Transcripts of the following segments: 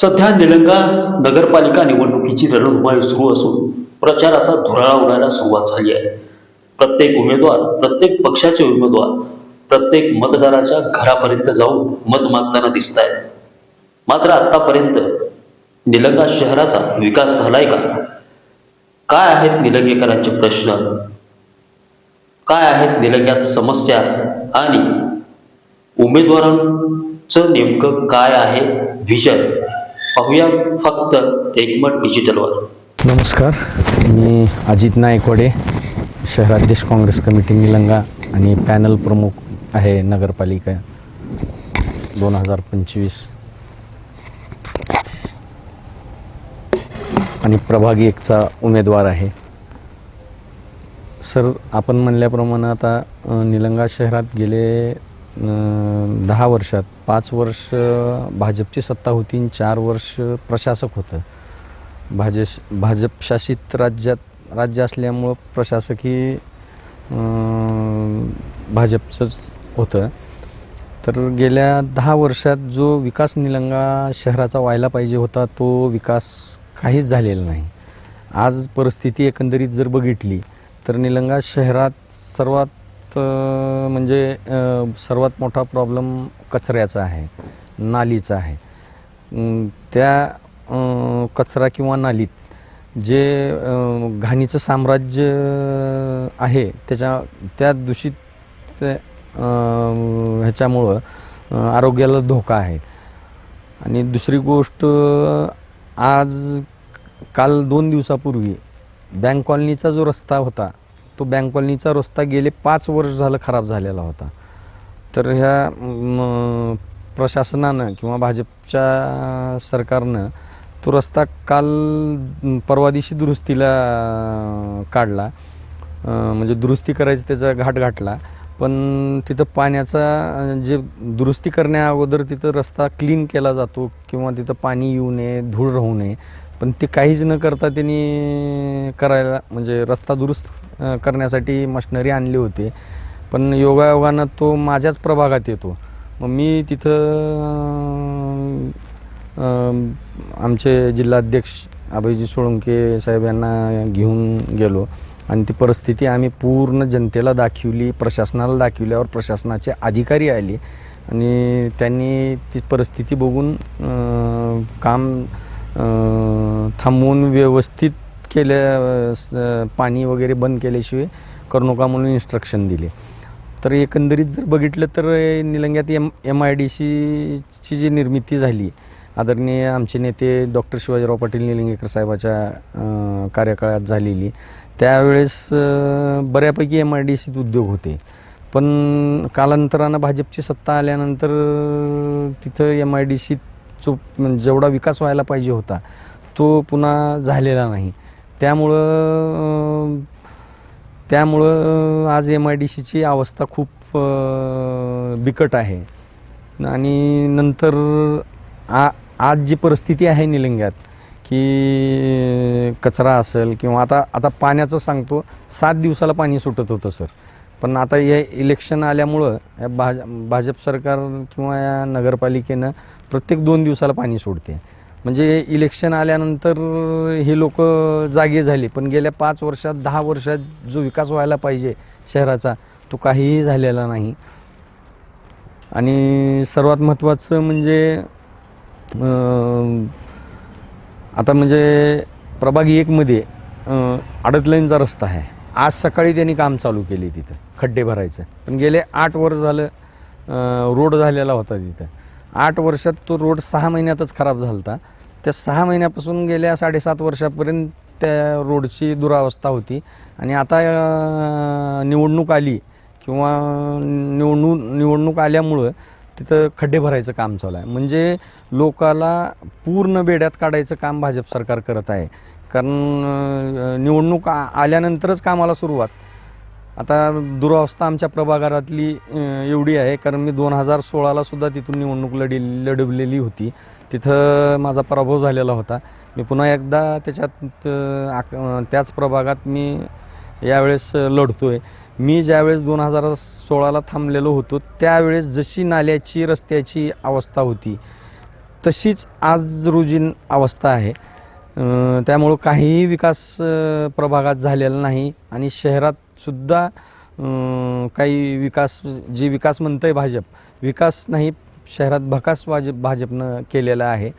सध्या निलंगा नगरपालिका निवडणुकीची रणधुमाळी सुरू असून प्रचाराचा धुराळा उडायला सुरुवात झाली आहे. प्रत्येक उमेदवार प्रत्येक पक्षाचे उमेदवार प्रत्येक मतदाराच्या घरापर्यंत जाऊन मत मागताना दिसत आहेत मात्र आतापर्यंत निलंगा शहराचा विकास झालाय का? काय आहेत निलंगेकरांचे प्रश्न? काय आहेत निलंग्यात समस्या? आणि उमेदवारांचं नेमकं काय आहे व्हिजन पाहूया फक्त एकमत डिजिटलवर नमस्कार मी अजित नायकवाडे शहराध्यक्ष काँग्रेस कमिटी निलंगा आणि पॅनल प्रमुख आहे नगरपालिका दोन हजार पंचवीस. आणि प्रभागी एकचा उमेदवार आहे. सर आपण म्हणल्याप्रमाणे आता निलंगा शहरात गेले दहा वर्षात पाच वर्ष भाजपची सत्ता होती आणि चार वर्ष प्रशासक होतं. भाजश भाजप शासित राज्यात राज्य असल्यामुळं प्रशासकी भाजपचंच होतं. तर गेल्या दहा वर्षात जो विकास निलंगा शहराचा व्हायला पाहिजे होता तो विकास काहीच झालेला नाही. आज परिस्थिती एकंदरीत जर बघितली तर निलंगा शहरात सर्वात म्हणजे सर्वात मोठा प्रॉब्लेम कचऱ्याचा आहे नालीचा आहे. त्या कचरा किंवा नालीत जे घाणीचं साम्राज्य आहे त्याच्या त्या दूषित ह्याच्यामुळं आरोग्याला धोका आहे. आणि दुसरी गोष्ट आज काल दोन दिवसापूर्वी बँक कॉलनीचा जो रस्ता होता तो बँक कॉलनीचा रस्ता गेले पाच वर्ष झालं खराब झालेला होता. तर ह्या प्रशासनानं किंवा भाजपच्या सरकारनं तो रस्ता काल परवा दिवशी दुरुस्तीला काढला. म्हणजे दुरुस्ती करायची त्याचा घाट घाटला पण तिथं पाण्याचा जे दुरुस्ती करण्या अगोदर तिथं रस्ता क्लीन केला जातो किंवा तिथं पाणी येऊ नये धूळ राहू नये. पण ते काहीच न करता त्यांनी करायला म्हणजे रस्ता दुरुस्त करण्यासाठी मशनरी आणली होती. पण योगायोगानं तो माझ्याच प्रभागात येतो. मग मी तिथं आमचे जिल्हाध्यक्ष अभयजी सोळंके साहेब यांना घेऊन गेलो. आणि ती परिस्थिती आम्ही पूर्ण जनतेला दाखवली प्रशासनाला दाखवल्यावर प्रशासनाचे अधिकारी आले. आणि त्यांनी ती परिस्थिती बघून काम थांबवून व्यवस्थित केल्या स- पाणी वगैरे बंद केल्याशिवाय करू नका म्हणून इन्स्ट्रक्शन दिले. तर एकंदरीत जर बघितलं तर निलंग्यात एम एम आय डी सीची जी निर्मिती झाली आदरणीय आमचे नेते डॉक्टर शिवाजीराव पाटील निलंगेकर साहेबाच्या कार्यकाळात झालेली त्यावेळेस बऱ्यापैकी एम आय डी सीत उद्योग होते. पण कालांतरानं भाजपची सत्ता आल्यानंतर तिथं एम आय डी सीत जो जेवढा विकास व्हायला पाहिजे होता तो पुन्हा झालेला नाही. त्यामुळं त्यामुळं आज एम आय डी सीची अवस्था खूप बिकट आहे. आणि नंतर आ आज जी परिस्थिती आहे निलंग्यात की कचरा असेल किंवा आता आता पाण्याचं सांगतो सात दिवसाला पाणी सुटत होतं सर. पण आता या इलेक्शन आल्यामुळं या भाज भाजप सरकार किंवा या नगरपालिकेनं प्रत्येक दोन दिवसाला पाणी सोडते. म्हणजे इलेक्शन आल्यानंतर हे लोक जागे झाली. पण गेल्या पाच वर्षात दहा वर्षात जो विकास व्हायला पाहिजे शहराचा तो काहीही झालेला नाही. आणि सर्वात महत्त्वाचं म्हणजे आता म्हणजे प्रभागी एकमध्ये अं, अडतलाईनचा रस्ता आहे. आज सकाळी त्यांनी काम चालू केले तिथं खड्डे भरायचं. पण गेले आठ वर्ष झालं रोड झालेला होता तिथं. आठ वर्षात तो रोड सहा महिन्यातच खराब झाला होता त्या सहा महिन्यापासून गेल्या साडेसात वर्षापर्यंत त्या रोडची दुरावस्था होती. आणि आता निवडणूक आली किंवा निवडणूक निवडणूक आल्यामुळं तिथं खड्डे भरायचं काम चालू आहे. म्हणजे लोकाला पूर्ण बेड्यात काढायचं काम भाजप सरकार करत आहे. कारण निवडणूक आल्यानंतरच कामाला सुरुवात. आता दुरावस्था आमच्या प्रभागारातली एवढी आहे. कारण मी दोन हजार सोळाला सुद्धा तिथून निवडणूक लढी लढवलेली होती. तिथं माझा पराभव झालेला होता. मी पुन्हा एकदा त्याच्यात आक- त्याच प्रभागात मी यावेळेस लढतो आहे मी ज्यावेळेस दोन हजार सोळाला थांबलेलो होतो त्यावेळेस जशी नाल्याची रस्त्याची अवस्था होती तशीच आज रोजी अवस्था आहे. त्यामुळं काहीही विकास प्रभागात झालेला नाही आणि शहरात सुद्धा काही विकास जे विकास म्हणतं आहे भाजप विकास नाही शहरात भकास भाजप भाजपनं केलेला आहे.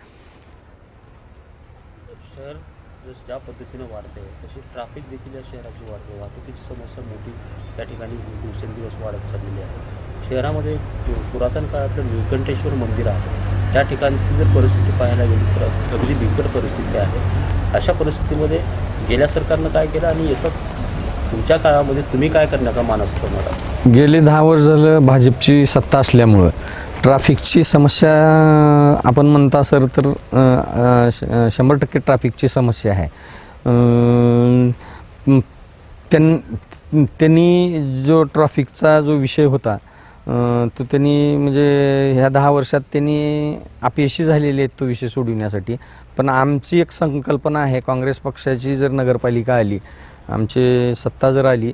शहर जसं ज्या पद्धतीनं वाढते तशी ट्रॅफिक देखील या शहराची वाढते. वाहतुकीची समस्या मोठी त्या ठिकाणी दिवसेंदिवस वाढत चाललेली आहे. शहरामध्ये पुरातन काळातलं निळकंठेश्वर मंदिर आहे. त्या ठिकाणची जर परिस्थिती पाहायला गेली तर अगदी बिकट परिस्थिती आहे. अशा परिस्थितीमध्ये गेल्या सरकारनं काय केलं आणि येतं तुमच्या काळामध्ये तुम्ही काय करण्याचा मानस तुम्हाला गेले दहा वर्ष झालं भाजपची सत्ता असल्यामुळं. ट्रॅफिकची समस्या आपण म्हणता सर तर श- शंभर टक्के ट्रॅफिकची समस्या आहे. त्यां त्यांनी जो ट्रॅफिकचा जो विषय होता तो त्यांनी म्हणजे ह्या दहा वर्षात त्यांनी अपयशी झालेले आहेत तो विषय सोडविण्यासाठी. पण आमची एक संकल्पना आहे काँग्रेस पक्षाची जर नगरपालिका आली आमची सत्ता जर आली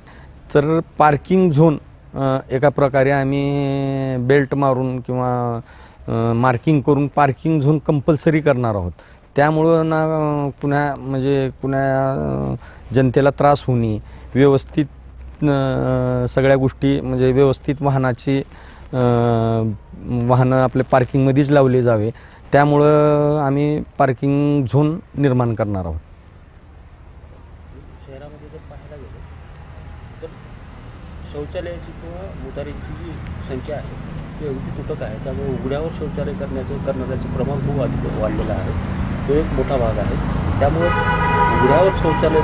तर पार्किंग झोन एका प्रकारे आम्ही बेल्ट मारून किंवा मार्किंग करून पार्किंग झोन कंपल्सरी करणार आहोत. त्यामुळं ना कुण्या कुणा म्हणजे कुणा जनतेला त्रास होणे व्यवस्थित सगळ्या गोष्टी म्हणजे व्यवस्थित वाहनाची वाहनं आपल्या पार्किंगमध्येच लावले जावे. त्यामुळं आम्ही पार्किंग झोन निर्माण करणार आहोत. शहरामध्ये जर पाहायला गेलं तर शौचालयाची मोटारींची जी संख्या आहे ती अगदी तुटक आहे. त्यामुळे उघड्यावर शौचालय करण्याचं करणाऱ्याचं प्रमाण खूप अधिक वाढलेलं आहे. तो एक मोठा भाग आहे. त्यामुळे उघड्यावर शौचालय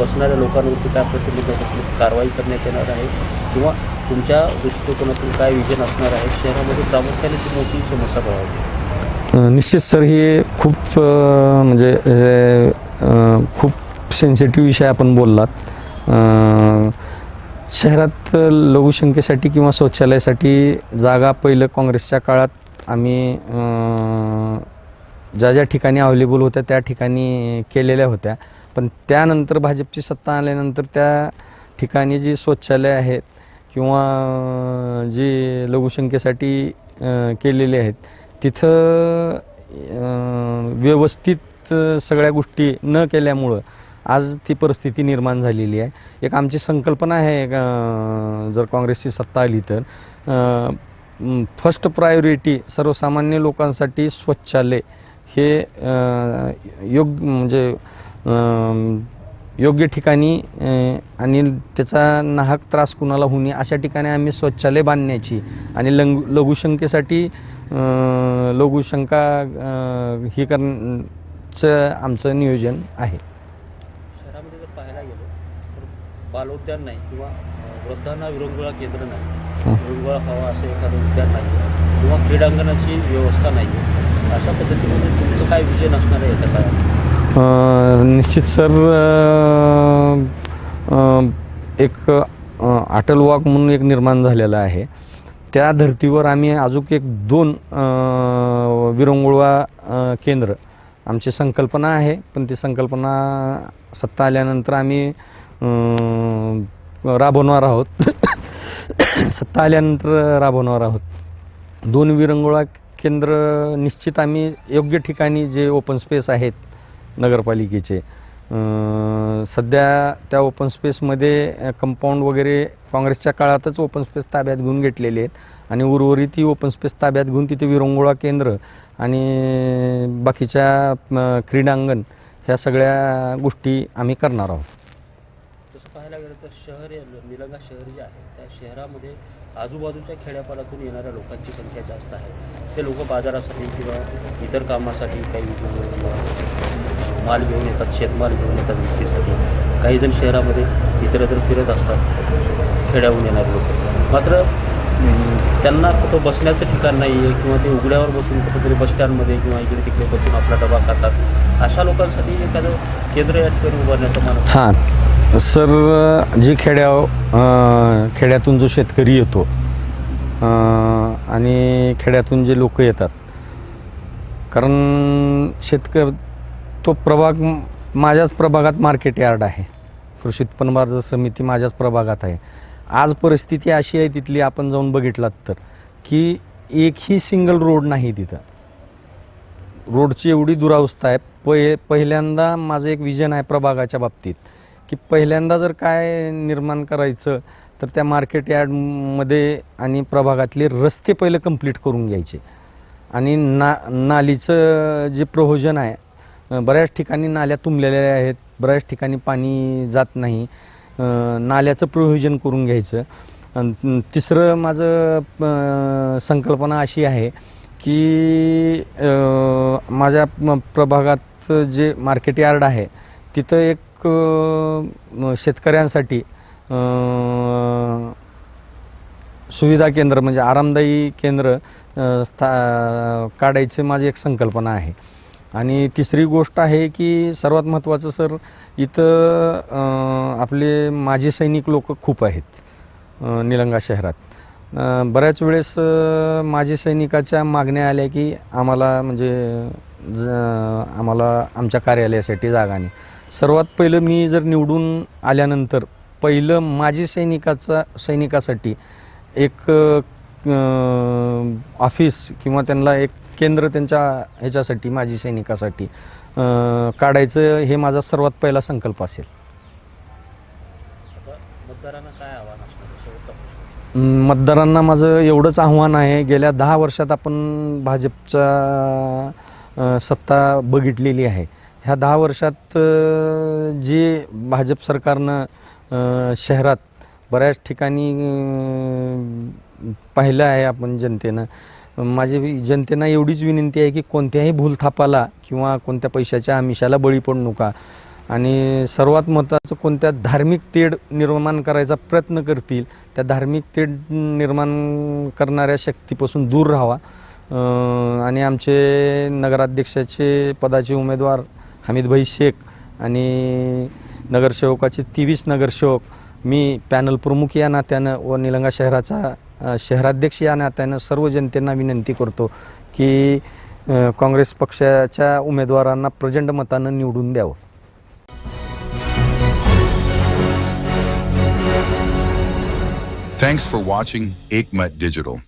बसणाऱ्या लोकांवरती काय प्रतिबंधात्मक कारवाई करण्यात येणार आहे. किंवा तुमच्या दृष्टिकोनातून काय विजन असणार आहे शहरामध्ये प्रामुख्याने ती मोठी समस्या बघावी. निश्चित सर हे खूप म्हणजे खूप सेन्सिटिव्ह विषय आपण बोललात. शहरात लघुशंकेसाठी किंवा शौचालयासाठी जागा पहिलं काँग्रेसच्या काळात आम्ही ज्या ज्या ठिकाणी अवेलेबल होत्या त्या ठिकाणी केलेल्या होत्या. पण त्यानंतर भाजपची सत्ता आल्यानंतर त्या ठिकाणी जी शौचालय आहेत किंवा जी लघुशंकेसाठी केलेले आहेत तिथं व्यवस्थित सगळ्या गोष्टी न केल्यामुळं आज ती परिस्थिती निर्माण झालेली आहे. एक आमची संकल्पना आहे जर काँग्रेसची सत्ता आली तर फर्स्ट प्रायोरिटी सर्वसामान्य लोकांसाठी स्वच्छालय हे योग्य म्हणजे योग्य ठिकाणी आणि त्याचा नाहक त्रास कुणाला होणे अशा ठिकाणी आम्ही स्वच्छालय बांधण्याची आणि लंग लघुशंकेसाठी लघुशंका ही हे करण्याचं आमचं नियोजन आहे शहरामध्ये जर पाहायला गेलं तर बालोद्यान नाही किंवा वृद्धांना विरंगुळा केंद्र नाही. विरंगुळा हवा असं एखादं उद्यान नाही. किंवा क्रीडांगणाची व्यवस्था नाही. अशा पद्धतीमध्ये तुमचं काय विजन असणार आहे येत्या काळात? निश्चित सर एक अटल वॉक म्हणून एक निर्माण झालेला आहे. त्या धर्तीवर आम्ही अजून एक दोन अ, विरंगुळा अ, केंद्र. आमची संकल्पना आहे पण ती संकल्पना सत्ता आल्यानंतर आम्ही राबवणार आहोत. सत्ता आल्यानंतर राबवणार आहोत. दोन विरंगुळा केंद्र निश्चित आम्ही योग्य ठिकाणी जे ओपन स्पेस आहेत नगरपालिकेचे सध्या त्या ओपन स्पेसमध्ये कंपाऊंड वगैरे काँग्रेसच्या काळातच ओपन स्पेस ताब्यात घेऊन घेतलेले आहेत आणि उर्वरित ओपन स्पेस ताब्यात घेऊन तिथे विरंगुळा केंद्र आणि बाकीच्या क्रीडांगण ह्या सगळ्या गोष्टी आम्ही करणार आहोत. पाहायला गेलं तर शहर निलंगा शहर जे आहे त्या शहरामध्ये आजूबाजूच्या खेड्यापाड्यातून येणाऱ्या लोकांची संख्या जास्त आहे. ते लोक बाजारासाठी किंवा इतर कामासाठी काही माल घेऊन येतात शेतमाल घेऊन येतात विक्रीसाठी. काही जण शहरामध्ये इतरत्र फिरत असतात खेड्याहून येणारे लोक. मात्र त्यांना कुठं बसण्याचं ठिकाण नाही आहे किंवा ते उघड्यावर बसून कुठेतरी बसस्टँडमध्ये किंवा इकडे तिकडे बसून आपला डबा खातात अशा लोकांसाठी एखादं केंद्र या ठिकाणी उभारण्याचं मला हां. सर जे खेड्या खेड्यातून जो शेतकरी येतो आणि खेड्यातून जे लोक येतात कारण शेतक तो प्रभाग माझ्याच प्रभागात मार्केट यार्ड आहे. कृषी उत्पन्न बाजार समिती माझ्याच प्रभागात आहे. आज परिस्थिती अशी आहे तिथली आपण जाऊन बघितलात तर की एकही सिंगल रोड नाही तिथं. रोडची एवढी दुरावस्था आहे. पहि पहिल्यांदा माझं एक विजन आहे प्रभागाच्या बाबतीत. की पहिल्यांदा जर काय निर्माण करायचं तर त्या मार्केट यार्डमध्ये आणि प्रभागातले रस्ते पहिले कंप्लीट करून घ्यायचे. आणि ना नालीचं जे प्रयोजन आहे बऱ्याच ठिकाणी नाल्या तुंबलेल्या आहेत बऱ्याच ठिकाणी पाणी जात नाही नाल्याचं प्रयोजन करून घ्यायचं. तिसरं माझं संकल्पना अशी आहे की माझ्या म- प्रभागात जे मार्केट यार्ड आहे तिथं एक एक शेतकऱ्यांसाठी सुविधा केंद्र म्हणजे आरामदायी केंद्र स्था काढायची माझी एक संकल्पना आहे. आणि तिसरी गोष्ट आहे की सर्वात महत्त्वाचं सर इथं आपले माजी सैनिक लोक खूप आहेत निलंगा शहरात. बऱ्याच वेळेस माजी सैनिकाच्या मागण्या आल्या की आम्हाला म्हणजे ज आम्हाला आमच्या कार्यालयासाठी जागा नाही. सर्वात पहिलं मी जर निवडून आल्यानंतर पहिलं माजी सैनिकाचा सैनिकासाठी एक ऑफिस किंवा त्यांना एक केंद्र त्यांच्या ह्याच्यासाठी माजी सैनिकासाठी काढायचं हे माझा सर्वात पहिला संकल्प असेल. मतदारांना माझं एवढंच आव्हान आहे गेल्या दहा वर्षात आपण भाजपचा सत्ता बघितलेली आहे. ह्या दहा वर्षात जे भाजप सरकारनं शहरात बऱ्याच ठिकाणी पाहिलं आहे आपण जनतेनं. माझी जनतेनं एवढीच विनंती आहे की कोणत्याही भूलथापाला किंवा कोणत्या पैशाच्या आमिषाला बळी पडू नका. आणि सर्वात महत्त्वाचं कोणत्या धार्मिक तेढ निर्माण करायचा प्रयत्न करतील त्या धार्मिक तेढ निर्माण करणाऱ्या शक्तीपासून दूर राहावा. आणि आमचे नगराध्यक्षाचे पदाचे उमेदवार हमीदभाई शेख आणि नगरसेवकाचे तेवीस नगरसेवक मी पॅनल प्रमुख या नात्यानं व निलंगा शहराचा शहराध्यक्ष या नात्यानं सर्व जनतेंना विनंती करतो की काँग्रेस पक्षाच्या उमेदवारांना प्रचंड मतानं निवडून द्यावं Thanks for watching Aikmat Digital.